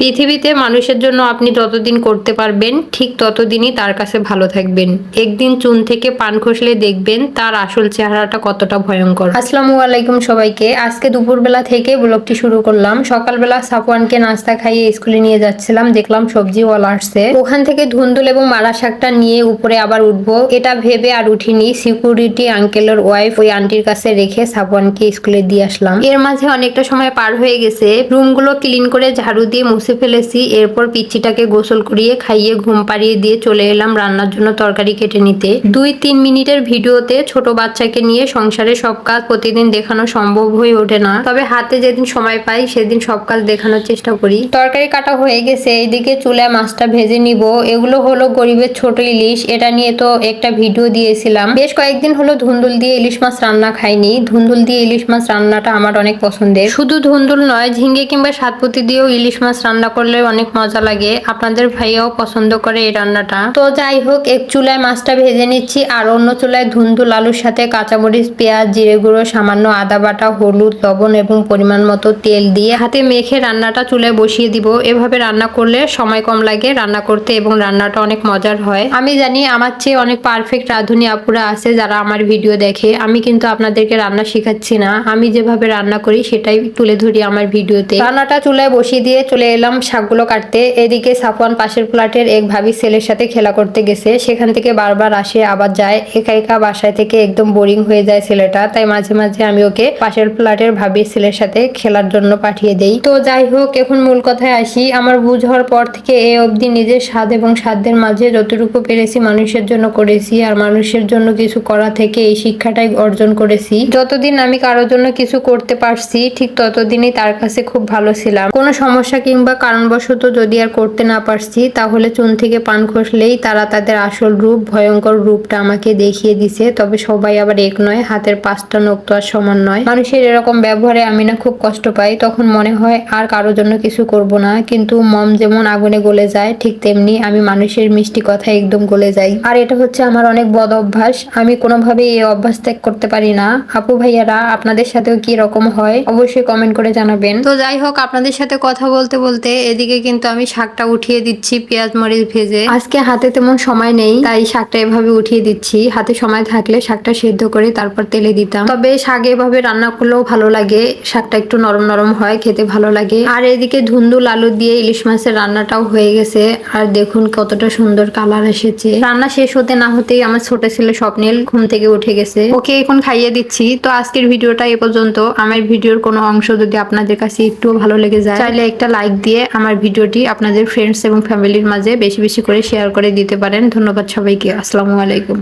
পৃথিবীতে মানুষের জন্য আপনি যতদিন করতে পারবেন, ঠিক ততদিনই তার কাছে ভালো থাকবেন। একদিন চুন থেকে পান খসলে দেখবেন তার আসল চেহারাটা কতটা ভয়ঙ্কর। আসসালামু আলাইকুম সবাইকে। আজকে দুপুরবেলা থেকে ব্লগটি শুরু করলাম। সকালবেলা সাফওয়ানকে নাস্তা খাইয়ে স্কুলে নিয়ে যাচ্ছিলাম। দেখলাম সবজিওয়ালা আসছে। ওখান থেকে ধুন্দুল এবং মারা শাকটা নিয়ে উপরে আবার উঠবো। এটা ভেবে আর উঠিনি। সিকিউরিটি আঙ্কেলের ওয়াইফ ওই আন্টির কাছে রেখে সাফওয়ানকে স্কুলে দিয়ে আসলাম। এর মাঝে অনেকটা সময় পার হয়ে গেছে। রুমগুলো ক্লিন করে ঝাড়ু দিয়ে ফেলেছি, এরপর পিচ্চিটাকে গোসল করিয়ে খাইয়ে ঘুম পাড়িয়ে দিয়ে চলে এলাম রান্নার জন্য তরকারি কেটে নিতে। দুই তিন মিনিটের ভিডিওতে ছোট বাচ্চাকে নিয়ে সংসারে সব কাজ প্রতিদিন দেখানো সম্ভব হয়ে ওঠে না। তবে হাতে যেদিন সময় পাই, সেদিন সব কাজ দেখানোর চেষ্টা করি। তরকারি কাটা হয়ে গেছে, এইদিকে চুলায় মাছটা ভেজে নিব। এগুলো হলো গরিবের ছোট ইলিশ, এটা নিয়ে তো একটা ভিডিও দিয়েছিলাম। বেশ কয়েকদিন হলো ধুন্দুল দিয়ে ইলিশ মাছ রান্না খাইনি। ধুন্দুল দিয়ে ইলিশ মাছ রান্নাটা আমার অনেক পছন্দের। শুধু ধুন্দুল নয়, ঝিঙ্গে কিংবা সাতপতি দিয়েও ইলিশ মাছ রান্না করলে অনেক মজা লাগে। আপনাদের ভাইয়াও পছন্দ করে এই রান্নাটা। তো যাই হোক, এক চুলায় মাছটা ভেজে নিচ্ছি আর অন্য চুলায় ধুন্দুল আলুর সাথে কাঁচামরিচ, পেঁয়াজ, জিরে গুঁড়ো, সামান্য আদা বাটা, হলুদ, লবণ এবং পরিমাণ মতো তেল দিয়ে হাতে মেখে রান্নাটা চুলায় বসিয়ে দিব। এভাবে রান্না করলে সময় কম লাগে রান্না করতে এবং রান্নাটা অনেক মজার হয়। আমি জানি আমার চেয়ে অনেক পারফেক্ট রাঁধুনি আপুরা আছে যারা আমার ভিডিও দেখে। আমি কিন্তু আপনাদেরকে রান্না শেখাচ্ছি না। আমি যেভাবে রান্না করি সেটাই তুলে ধরি আমার ভিডিওতে রান্নাটা চুলায় বসিয়ে দিয়ে চলে এলাম। শাকগুলো কাটতে। এদিকে সাফওয়ান পাশের ফ্ল্যাটের এক ভাবি ছেলের সাথে খেলা করতে গেছে। সেখান থেকে বারবার আসে, আবার যায়। একা একা বাসায় থেকে একদম বোরিং হয়ে যায় ছেলেটা। তাই মাঝে মাঝে আমি ওকে পাশের ফ্ল্যাটের ভাবির ছেলের সাথে খেলার জন্য পাঠিয়ে দেই। তো যাই হোক, এখন মূল কথায় আসি। আমার বুঝ হওয়ার পর থেকে এ অবধি নিজের স্বাদ এবং সাধ্যের মাঝে যতটুকু পেরেছি মানুষের জন্য করেছি আর মানুষের জন্য কিছু করা থেকে এই শিক্ষাটাই অর্জন করেছি। যতদিন আমি কারোর জন্য কিছু করতে পারছি, ঠিক ততদিনই তার কাছে খুব ভালো ছিলাম। কোনো সমস্যা কিংবা কারণবশত যদি আর করতে না পারছি, তাহলে চুন থেকে পান খসলেই তারা তাদের আসল রূপ, ভয়ঙ্কর রূপটা আমাকে দেখিয়ে দিছে। তবে সবাই আবার এক নয়, হাতের পাঁচটা নখ তো আর সমান নয়। মানুষের এরকম ব্যবহারে আমি না খুব কষ্ট পাই, তখন মনে হয় আর কারোর জন্য কিছু করব না। কিন্তু মম যেমন আগুনে গলে যায়, ঠিক তেমনি আমি মানুষের মিষ্টি কথা একদম গলে যাই। আর এটা হচ্ছে আমার অনেক বদ অভ্যাস। আমি কোনোভাবে এই অভ্যাস ত্যাগ করতে পারি না। আপু ভাইয়ারা, আপনাদের সাথেও কি রকম হয়? অবশ্যই কমেন্ট করে জানাবেন। তো যাই হোক, আপনাদের সাথে কথা বলতে বলতে এদিকে কিন্তু আমি শাকটা উঠিয়ে দিচ্ছি পেঁয়াজ মরিচ ভেজে। আজকে হাতে তেমন সময় নেই, তাই শাকটা এভাবে উঠিয়ে দিচ্ছি। হাতে সময় থাকলে শাকটা সেদ্ধ করে তারপর তেলে দিতাম। তবে শাক এভাবে রান্না করলেও ভালো লাগে, শাকটা একটু নরম নরম হয়, খেতে ভালো লাগে। আর এদিকে ধুন্দুল আলু দিয়ে ইলিশ মাছের রান্নাটাও হয়ে গেছে। আর দেখুন কতটা সুন্দর কালার এসেছে। রান্না শেষ হতে না হতেই আমার ছোট ছেলে স্বপ্নিল ঘুম থেকে উঠে গেছে। ওকে এখন খাইয়ে দিচ্ছি। তো আজকের ভিডিওটা এ পর্যন্ত। আমার ভিডিওর কোনো অংশ যদি আপনাদের কাছে একটু ভালো লেগে যায়, চাইলে একটা লাইক দিয়ে আমার ভিডিওটি আপনাদের ফ্রেন্ডস এবং ফ্যামিলির মাঝে বেশি বেশি করে শেয়ার করে দিতে পারেন। ধন্যবাদ সবাইকে। আসসালামু আলাইকুম।